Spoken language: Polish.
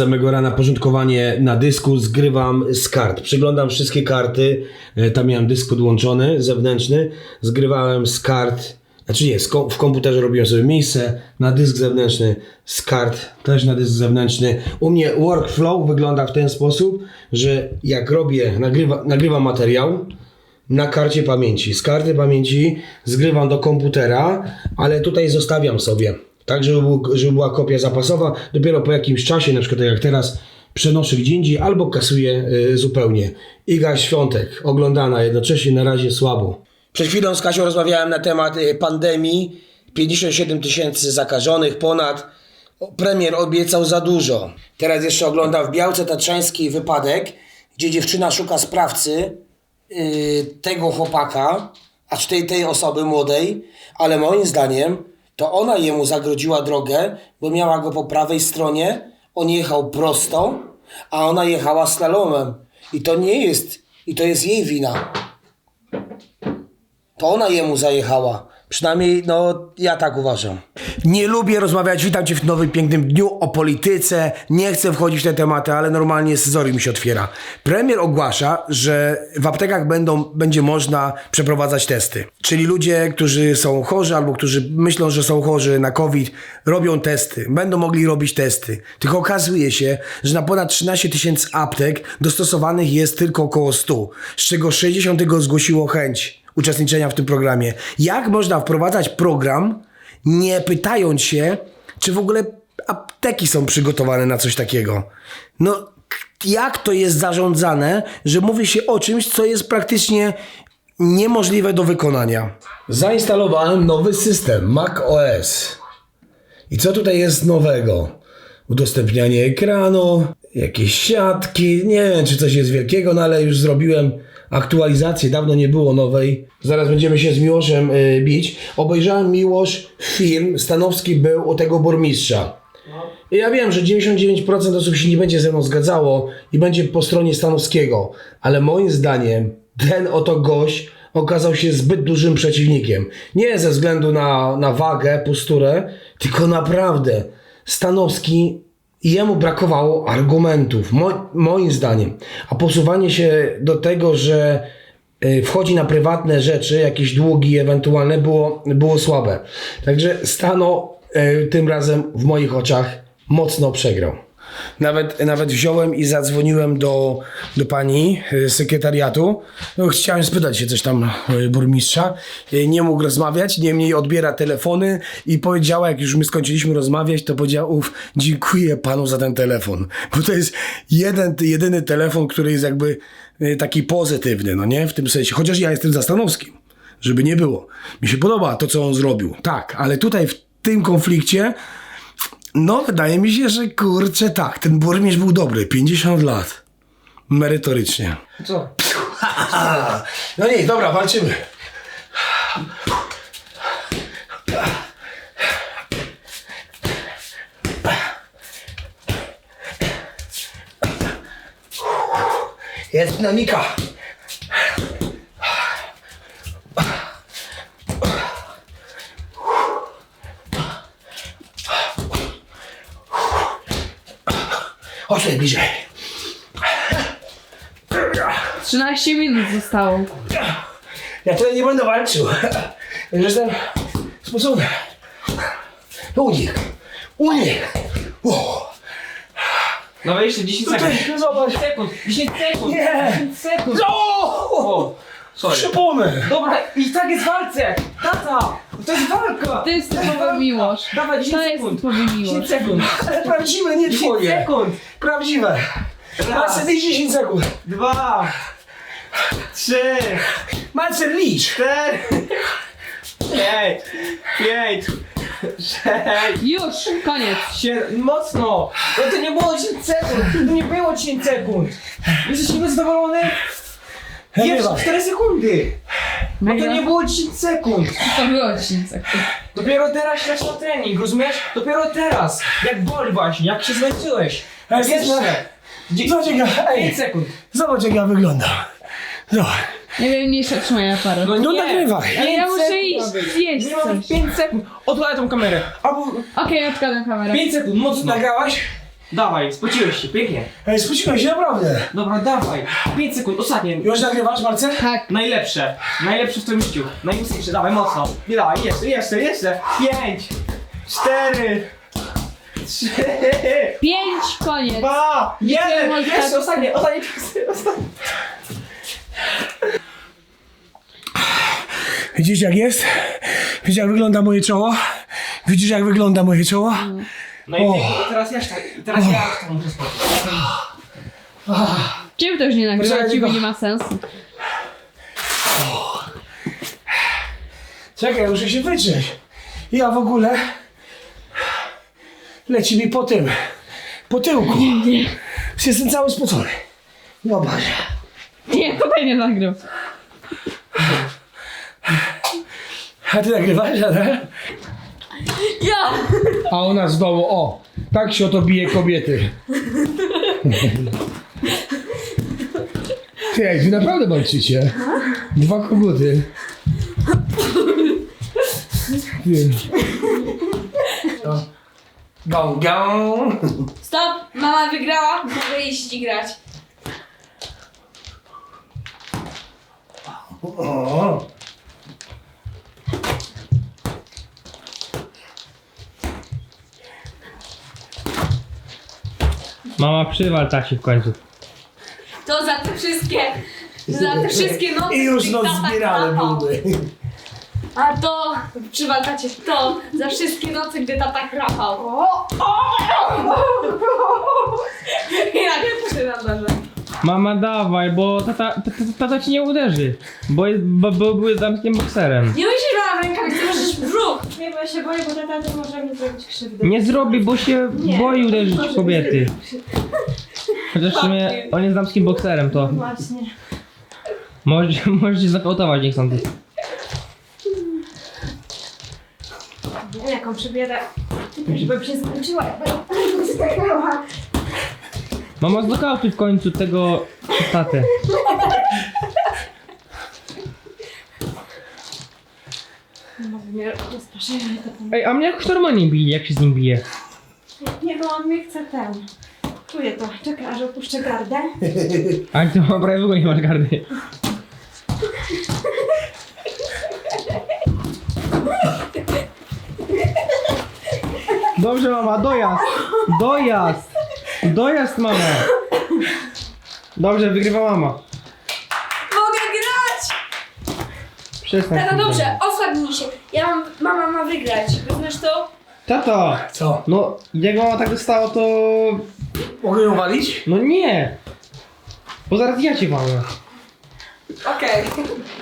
samego rana porządkowanie na dysku, zgrywam z kart. Przeglądam wszystkie karty, e, tam miałem dysk podłączony, zewnętrzny, zgrywałem z kart, znaczy nie, w komputerze robiłem sobie miejsce na dysk zewnętrzny, z kart też na dysk zewnętrzny. U mnie workflow wygląda w ten sposób, że jak robię, nagrywa, nagrywam materiał, na karcie pamięci. Z karty pamięci zgrywam do komputera, ale tutaj zostawiam sobie, tak żeby, był, żeby była kopia zapasowa. Dopiero po jakimś czasie, na przykład tak jak teraz, przenoszę gdzie indziej albo kasuję y, zupełnie. Iga Świątek, oglądana jednocześnie na razie słabo. Przed chwilą z Kasią rozmawiałem na temat y, pandemii. 57 tysięcy zakażonych ponad. Premier obiecał za dużo. Teraz jeszcze oglądam w Białce Tatrzańskiej wypadek, gdzie dziewczyna szuka sprawcy yy, tego chłopaka, a czy tej, tej osoby młodej, ale moim zdaniem to ona jemu zagrodziła drogę, bo miała go po prawej stronie, on jechał prosto, a ona jechała slalomem. I to nie jest, i to jest jej wina. To ona jemu zajechała. Przynajmniej, no, ja tak uważam. Nie lubię rozmawiać, witam Cię w nowym pięknym dniu o polityce. Nie chcę wchodzić w te tematy, ale normalnie scyzoryk mi się otwiera. Premier ogłasza, że w aptekach będą, będzie można przeprowadzać testy. Czyli ludzie, którzy są chorzy albo którzy myślą, że są chorzy na COVID, robią testy. Będą mogli robić testy. Tylko okazuje się, że na ponad 13 tysięcy aptek dostosowanych jest tylko około 100, z czego 60 tego zgłosiło chęć uczestniczenia w tym programie. Jak można wprowadzać program, nie pytając się, czy w ogóle apteki są przygotowane na coś takiego? No, jak to jest zarządzane, że mówi się o czymś, co jest praktycznie niemożliwe do wykonania? Zainstalowałem nowy system Mac OS. I co tutaj jest nowego? Udostępnianie ekranu, jakieś siatki, nie wiem czy coś jest wielkiego, no ale już zrobiłem aktualizację, dawno nie było nowej. Zaraz będziemy się z Miłoszem y, bić. Obejrzałem Miłosz film, Stanowski był u tego burmistrza. I ja wiem, że 99% osób się nie będzie ze mną zgadzało i będzie po stronie Stanowskiego, ale moim zdaniem ten oto gość okazał się zbyt dużym przeciwnikiem. Nie ze względu na, na wagę, posturę, tylko naprawdę Stanowski jemu brakowało argumentów, mo, moim zdaniem. A posuwanie się do tego, że y, wchodzi na prywatne rzeczy, jakieś długi ewentualne, było, było słabe. Także Stano y, tym razem w moich oczach mocno przegrał. Nawet, nawet wziąłem i zadzwoniłem do, do pani y, sekretariatu. No, chciałem spytać się coś tam y, burmistrza. Y, Nie mógł rozmawiać, niemniej odbiera telefony i powiedziała, jak już my skończyliśmy rozmawiać, to powiedział, uf, dziękuję panu za ten telefon. Bo to jest jeden, jedyny telefon, który jest jakby taki pozytywny, no nie? W tym sensie. Chociaż ja jestem za Stanowskim, żeby nie było. Mi się podoba to, co on zrobił. Tak, ale tutaj w tym konflikcie no, wydaje mi się, że kurczę, tak, ten burmistrz był dobry, 50 lat. Merytorycznie. Co? No nie, dobra, walczymy. Jest dynamika. Tutaj bliżej. 13 minut zostało. Ja tutaj nie będę walczył. Już jestem spocony. Unik. Unik. No jeszcze 10 sekund. Tutaj, zobacz. sekund, 10 sekund, Nie. 10 sekund. O! O, sorry. Przypomnę. Dobra, i tak jest w walce! Tata! To jest walka! To jest typowy miłość. Dawaj, 10 To jest sekund. typowy 10 miłość. sekund. Ale prawdziwe, nie 10 twoje. sekund. Prawdziwe. Raz. Marcel, licz 10 sekund. Dwa. Trzy. Marcel, licz. Cztery. Pięć. Pięć. Sześć. Już, koniec. Siedem. Mocno. No to nie było 10 sekund. To nie było 10 sekund. Jesteś niezadowolony? Jeszcze Wygrywa. 4 sekundy. No to nie było 10 sekund. To było 10 sekund. Dopiero teraz się zaczyna trening, rozumiesz? Dopiero teraz. Jak boli właśnie, jak się zmęczyłeś. Ej, Jeszcze. Zobacz jak ja, 5 ej, sekund. zobacz jak ja wyglądam. Zobacz. Nie wiem, mniejsza trzymaj aparat. No nagrywaj. Ale ja Pięć muszę sekund iść ma być. zjeść Minimum coś. 5 sekund. Odkładaj tą kamerę. Albo Okej, odkładam kamerę. 5 sekund, mocno. Nagrałaś? Dawaj, spociłeś się, pięknie. Ej, spuściłem się naprawdę. Dobra, dawaj. 5 sekund, ostatnie. Już nagrywasz, Marce? Tak. Najlepsze. Najlepsze w twoim życiu. Najmocniejsze, dawaj mocno. Nie dawaj, jeszcze, jeszcze, jeszcze. 5, 4, 3, Pięć, koniec. 2, 1. może Jeszcze, tak- ostatnie, ostatnie ostatnie. Widzisz jak jest? Widzisz jak wygląda moje czoło? Widzisz jak wygląda moje czoło? No i teraz ja, i teraz ja to muszę spocić. Ciebie to już nie nagrywa, Poczekaj, ciebie nie ma sensu. Czekaj, muszę się wytrzeć. Ja w ogóle... Leci mi po tym. Po tyłku. Już Jestem cały spocony. Zobacz. Nie, tutaj nie nagryw. A ty nagrywasz, ale? Ja! A nas w domu, o, tak się oto bije kobiety. Ty, jak wy naprawdę walczycie. Dwa koguty. Ty. No. Gą, gą. Stop! Mama wygrała, mogę iść i grać. O. Mama przywal taci w końcu. To za te wszystkie, za te wszystkie noce. I już tata zbierane. A to, przywaltacie to, za wszystkie noce, gdy tata chrapał. Jak się nadarza. Mama dawaj, bo tata, tata, tata ci nie uderzy. Bo, jest, bo, bo były damskim bokserem. Nie mama w rękawicy, możesz w brzuch. Nie, bo ja się boję, bo tata to może mi zrobić krzywdę. Nie zrobi, bo się Nie. boi uderzyć w kobiety. Chociaż w sumie on jest damskim bokserem, to Właśnie. możecie, możecie zakautować niech sądy. Nie wiem, jaką przybierę. Żeby się skończyła, jakby skakała. Mama znokautuj w końcu tego tatę. Może mnie to tam... Ej, a mnie jakoś normalnie bije, jak się z nim bije. Nie, bo on mnie chce ten. Czuję to. Czekaj, aż opuszczę gardę. A ty ma prawie w ogóle nie masz gardy. Dobrze mama, dojazd! Dojazd! Dojazd mama! Dobrze, wygrywa mama. Mogę grać! Przestań. Tata, dobrze. Osłabnij się. Ja mam, mama ma wygrać. Rozumiesz to? Tato! Co? No, jak mama tak dostało, to... Mogę ją walić? No nie! Bo zaraz ja cię walę. Okej.